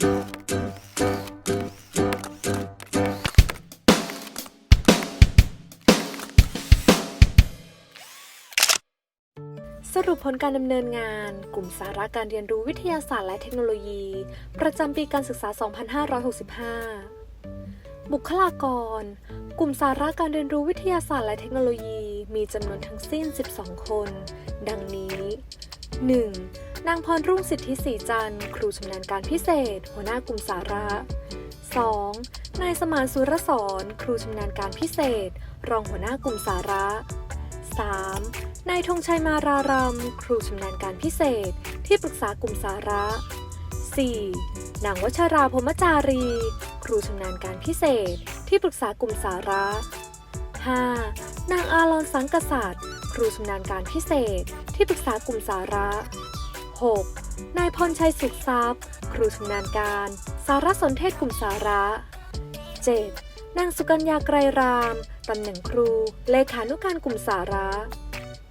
สรุปผลการดำเนินงาน กลุ่มสาระการเรียนรู้วิทยาศาสตร์และเทคโนโลยี ประจำปีการศึกษา 2565 บุคลากร กลุ่มสาระการเรียนรู้วิทยาศาสตร์และเทคโนโลยี มีจำนวนทั้งสิ้น 12 คน ดังนี้ 1. นางพรรุ่งสิทธิศรีจันทร์ ครูชำนาญการพิเศษ หัวหน้ากลุ่มสาระ 2. นายสมานสุรสอนครูชำนาญการพิเศษ รองหัวหน้ากลุ่มสาระ 3. นายธงชัยมารารำครูชำนาญการพิเศษ ที่ปรึกษากลุ่มสาระ 4. นางวัชราพมจารี ครูชำนาญการพิเศษ ที่ปรึกษากลุ่มสาระ 5. นางอาลอนสังกษัตริย์ รูชำนาญการพิเศษ ที่ปรึกษากลุ่มสาระ 6. นายพรชัยสุขทรัพย์ ครูชำนาญการ สารสนเทศกลุ่มสาระ 7. นางสุกัญญาไกรราม ตำแหน่งครู เลขานุการกลุ่มสาระ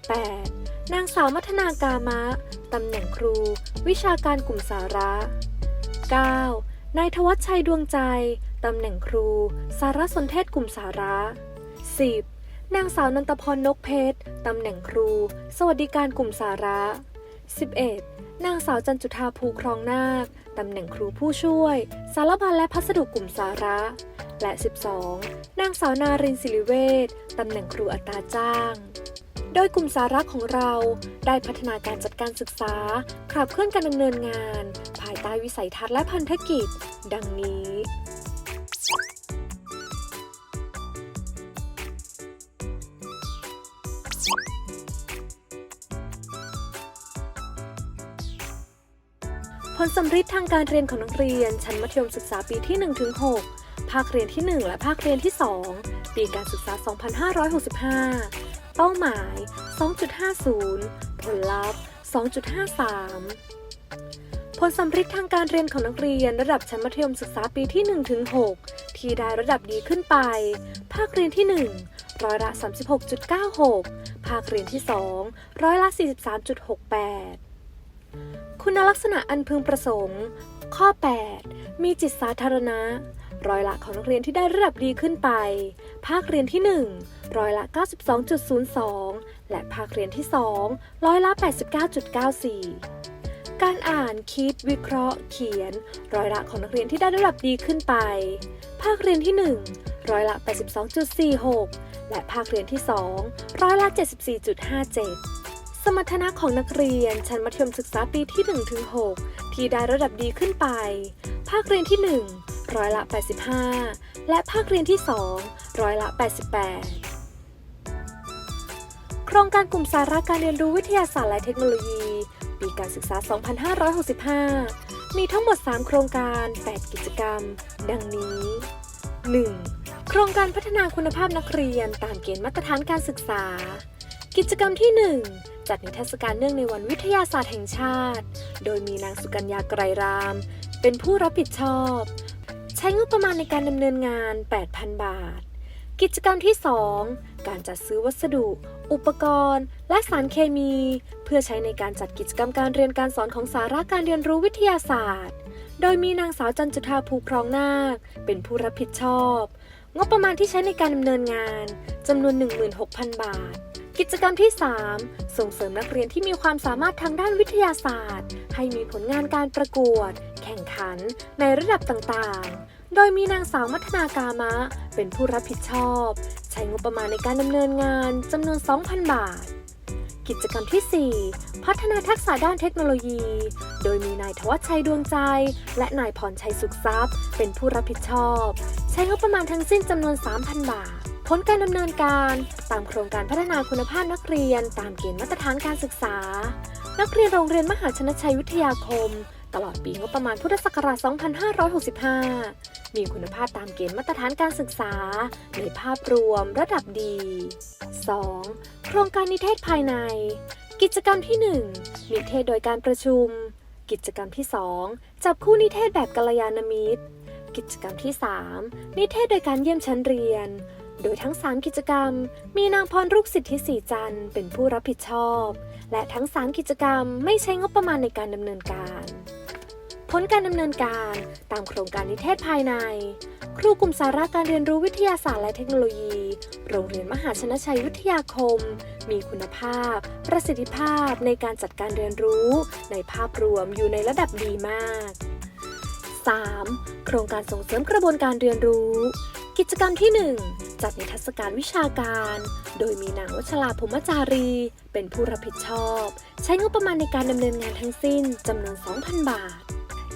8. นางสาวมัทนากามะ ตำแหน่งครู วิชาการกลุ่มสาระ 9. นายทวัชชัยดวงใจ ตำแหน่งครู สารสนเทศกลุ่มสาระ 10. นางสาวนันตพรนกเพชร ตำแหน่งครู สวัสดิการกลุ่มสาระ 11. นางสาวจันจุธาภูครองนาค ตำแหน่งครูผู้ช่วย สารบัญและพัสดุกลุ่มสาระ และ 12 นางสาวนารินศิริเวชตำแหน่งครูอัตราจ้าง โดยกลุ่มสาระของเราได้พัฒนาการจัดการศึกษา ขับเคลื่อนการดำเนินงาน ภายใต้วิสัยทัศน์และพันธกิจ ดังนี้ ผลสำฤทธิ์ทางการเรียนของนักเรียน ชั้นมัธยมศึกษาปีที่ 1-6 ภาคเรียนที่ 1 และภาคเรียนที่ 2 ปีการศึกษา 2565 เป้าหมาย 2.50 ผลลัพธ์ 2.53 ผลสำฤทธิ์ทางการเรียนของนักเรียนระดับชั้นมัธยมศึกษาปีที่ 1-6 ที่ได้ระดับดีขึ้นไป ภาคเรียนที่ 1 ร้อยละ 36.96 ภาคเรียนที่ 2 ร้อยละ 43.68 คุณลักษณะอันพึงประสงค์ ข้อ 8 มีจิตสาธารณะ ร้อยละของนักเรียนที่ได้ระดับดีขึ้นไป ภาคเรียนที่ 1 ร้อยละ 92.02 และภาคเรียนที่ 2 ร้อยละ 89.94 การอ่านคิด วิเคราะห์ เขียน ร้อยละของนักเรียนที่ได้ระดับดีขึ้นไป ภาคเรียนที่ 1 ร้อยละ 82.46 และภาคเรียนที่ 2 ร้อยละ 74.57 สมรรถนะของนักเรียนชั้นมัธยมศึกษาปีที่ 1-6 ที่ได้ระดับดีขึ้นไป ภาคเรียนที่ 1 ร้อยละ 85 และภาคเรียนที่ 2 ร้อยละ 88 โครงการกลุ่มสาระการเรียนรู้วิทยาศาสตร์และเทคโนโลยี ปีการศึกษา 2565 มีทั้งหมด 3 โครงการ 8 กิจกรรม ดังนี้ 1. โครงการพัฒนาคุณภาพนักเรียนตามเกณฑ์มาตรฐานการศึกษา กิจกรรมที่ 1 จัดนิทรรศการเนื่องในวันวิทยาศาสตร์แห่งชาติ โดยมีนางสุกัญญาไกรราม เป็นผู้รับผิดชอบ ใช้งบประมาณในการดำเนินงาน 8,000 บาท กิจกรรมที่ 2 การจัดซื้อวัสดุ อุปกรณ์ และสารเคมี เพื่อใช้ในการจัดกิจกรรมการเรียนการสอนของสาระการเรียนรู้วิทยาศาสตร์ โดยมีนางสาวจันจุธาภูครองนาค เป็นผู้รับผิดชอบ งบประมาณที่ใช้ในการดำเนินงานจำนวน 16,000 บาท กิจกรรมที่ 3 ส่งเสริมนักเรียนที่มีความสามารถทางด้านวิทยาศาสตร์ ให้มีผลงานการประกวด แข่งขัน ในระดับต่างๆ โดยมีนางสาวมัทนากามะ เป็นผู้รับผิดชอบ ใช้งบประมาณในการดำเนินงานจำนวน 2,000 บาท กิจกรรมที่ 4 พัฒนาทักษะด้านเทคโนโลยี โดยมีนายทวัชชัยดวงใจ และนายพรชัยสุขทรัพย์ เป็นผู้รับผิดชอบ ใช้งบประมาณทั้งสิ้นจำนวน 3,000 บาท ผลการดำเนินการตามโครงการพัฒนาคุณภาพนักเรียน ตามเกณฑ์มาตรฐานการศึกษา นักเรียนโรงเรียนมหาชนชัยวิทยาคม ตลอดปีงบประมาณพุทธศักราช 2565 มีคุณภาพตามเกณฑ์มาตรฐานการศึกษา ในภาพรวมระดับดี 2. โครงการนิเทศภายใน กิจกรรมที่ 1 นิเทศโดยการประชุม กิจกรรมที่ 2 จับคู่นิเทศแบบกัลยาณมิตร กิจกรรมที่ 3 นิเทศโดยการเยี่ยมชั้นเรียน โดยทั้ง 3 กิจกรรม มีนางพรรุกสิทธิศรีจันทร์เป็นผู้รับผิดชอบ และทั้ง 3 กิจกรรมไม่ใช้งบประมาณในการดำเนินการผลการดำเนินการตามโครงการนิเทศภายใน ครูกลุ่มสาระการเรียนรู้วิทยาศาสตร์และเทคโนโลยี โรงเรียนมหาชนชัยวิทยาคม มีคุณภาพ ประสิทธิภาพในการจัดการเรียนรู้ ในภาพรวมอยู่ในระดับดีมาก 3. โครงการส่งเสริมกระบวนการเรียนรู้ กิจกรรมที่ 1 จัดนิทรรศการวิชาการ โดยมีนางวัชราพรหมจารี เป็นผู้รับผิดชอบ ใช้งบประมาณในการดำเนินงานทั้งสิ้นจำนวน 2,000 บาท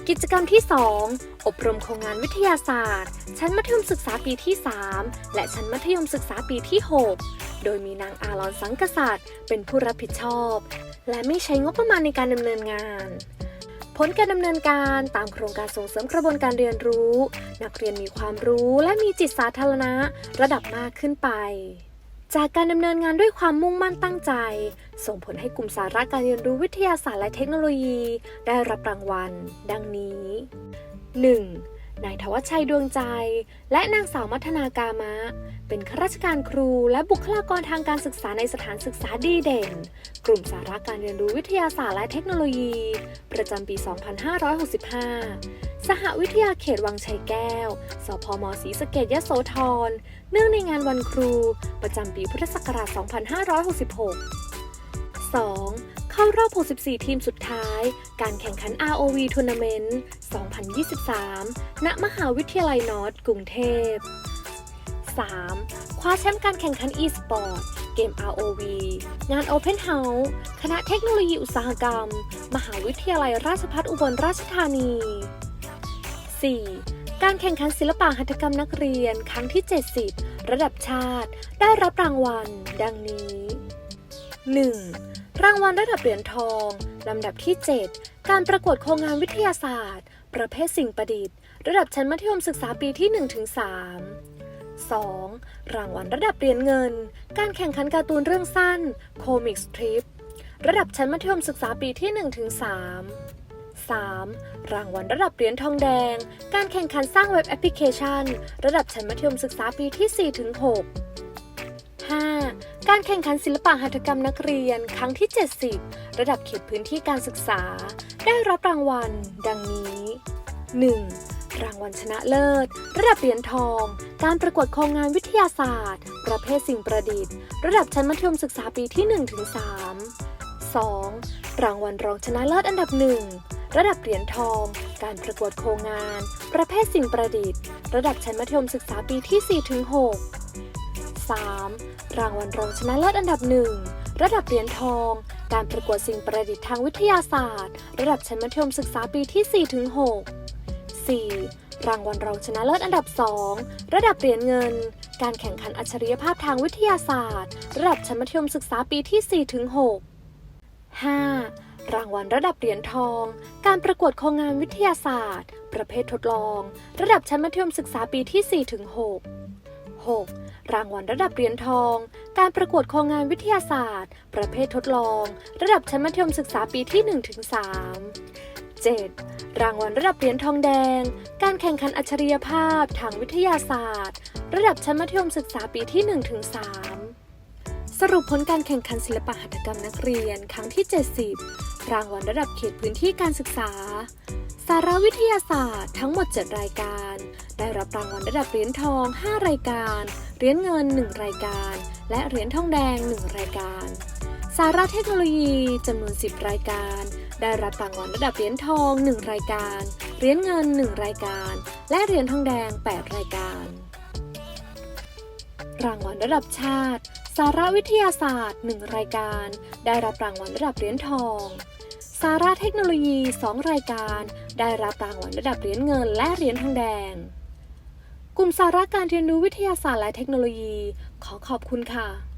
กิจกรรมที่ 2 อบรมโครงงานวิทยาศาสตร์ ชั้นมัธยมศึกษาปีที่ 3 และชั้นมัธยมศึกษาปีที่ 6 โดยมีนางอาลอนสังกษัตริย์ เป็นผู้รับผิดชอบ และไม่ใช้งบประมาณในการดำเนินงาน ผลการดำเนินการตามโครงการส่งเสริมกระบวนการเรียนรู้ นักเรียนมีความรู้และมีจิตสาธารณะระดับมากขึ้นไป จากการดำเนินงานด้วยความมุ่งมั่นตั้งใจ ส่งผลให้กลุ่มสาระการเรียนรู้วิทยาศาสตร์และเทคโนโลยี ได้รับรางวัล ดังนี้ 1. นายทวัชชัยดวงใจ และนางสาวมัทนากามะ เป็นข้าราชการครูและบุคลากรทางการศึกษาในสถานศึกษาดีเด่น กลุ่มสาระการเรียนรู้วิทยาศาสตร์และเทคโนโลยี ประจำปี 2565 สหวิทยาเขตวังชัยแก้ว สพมศรีสะเกดยะโสธร เนื่องในงานวันครู ประจำปีพุทธศักราช 2566 รอบ 64 ทีมสุดท้าย การแข่งขัน ROV Tournament 2023 ณ มหาวิทยาลัยนอร์ทกรุงเทพ 3. คว้าแชมป์การแข่งขัน e-sport เกม ROV งาน Open House คณะเทคโนโลยีอุตสาหกรรม มหาวิทยาลัยราชภัฏอุบลราชธานี 4. การแข่งขันศิลปะหัตถกรรมนักเรียนครั้งที่ 70 ระดับชาติ ได้รับรางวัล ดังนี้ 1. รางวัลระดับเหรียญทอง ลำดับที่ 7 การประกวดโครงงานวิทยาศาสตร์ ประเภทสิ่งประดิษฐ์ ระดับชั้นมัธยมศึกษาปีที่ 1-3 2. รางวัลระดับเหรียญเงิน การแข่งขันการ์ตูนเรื่องสั้นโคมิกสทริประดับชั้นมัธยมศึกษาปีที่ 1-3 3. รางวัลระดับเหรียญทองแดง การแข่งขันสร้างเว็บแอปพลิเคชัน ระดับชั้นมัธยมศึกษาปีที่ 4-6 5. การแข่งขันศิลปะหัตถกรรมนักเรียนครั้งที่ 70 ระดับเขตพื้นที่การศึกษา ได้รับรางวัล ดังนี้ 1. รางวัลชนะเลิศ ระดับเหรียญทอง การประกวดโครงงานวิทยาศาสตร์ ประเภทสิ่งประดิษฐ์ ระดับชั้นมัธยมศึกษาปีที่ 1-3 2. รางวัลรองชนะเลิศอันดับหนึ่งระดับเหรียญทอง การประกวดโครงงาน ประเภทสิ่งประดิษฐ์ ระดับชั้นมัธยมศึกษาปีที่ 4-6 3. รางวัลรองชนะเลิศอันดับหนึ่งระดับเหรียญทอง การประกวดสิ่งประดิษฐ์ทางวิทยาศาสตร์ ระดับชั้นมัธยมศึกษาปีที่4-6 4. รางวัลรองชนะเลิศอันดับ 2 ระดับเหรียญเงิน การแข่งขันอัจฉริยภาพทางวิทยาศาสตร์ ระดับชั้นมัธยมศึกษาปีที่4-6 5. รางวัลระดับเหรียญทอง การประกวดโครงงานวิทยาศาสตร์ ประเภททดลอง ระดับชั้นมัธยมศึกษาปีที่4-6 6. รางวัลระดับเหรียญทอง การประกวดโครงงานวิทยาศาสตร์ ประเภททดลอง ระดับชั้นมัธยมศึกษาปีที่ 1-3 7. รางวัลระดับเหรียญทองแดง การแข่งขันอัจฉริยภาพทางวิทยาศาสตร์ ระดับชั้นมัธยมศึกษาปีที่ 1-3 สรุปผลการแข่งขันศิลปะหัตถกรรมนักเรียนครั้งที่ 70 รางวัลระดับเขตพื้นที่การศึกษา สารวิทยาศาสตร์ทั้งหมด 7 รายการ ได้รับรางวัลระดับเหรียญทอง 5 รายการ เหรียญเงิน 1 รายการ และเหรียญทองแดง 1 รายการ สาระเทคโนโลยีจำนวน 10 รายการ ได้รับรางวัลระดับเหรียญทอง 1 รายการ เหรียญเงิน 1 รายการ และเหรียญทองแดง 8 รายการ รางวัลระดับชาติ สารวิทยาศาสตร์ 1 รายการ ได้รับรางวัลระดับเหรียญทองสาระเทคโนโลยี 2 รายการ ได้รับรางวัลระดับเหรียญเงินและเหรียญทองแดง กลุ่มสาระการเรียนรู้วิทยาศาสตร์และเทคโนโลยี ขอขอบคุณค่ะ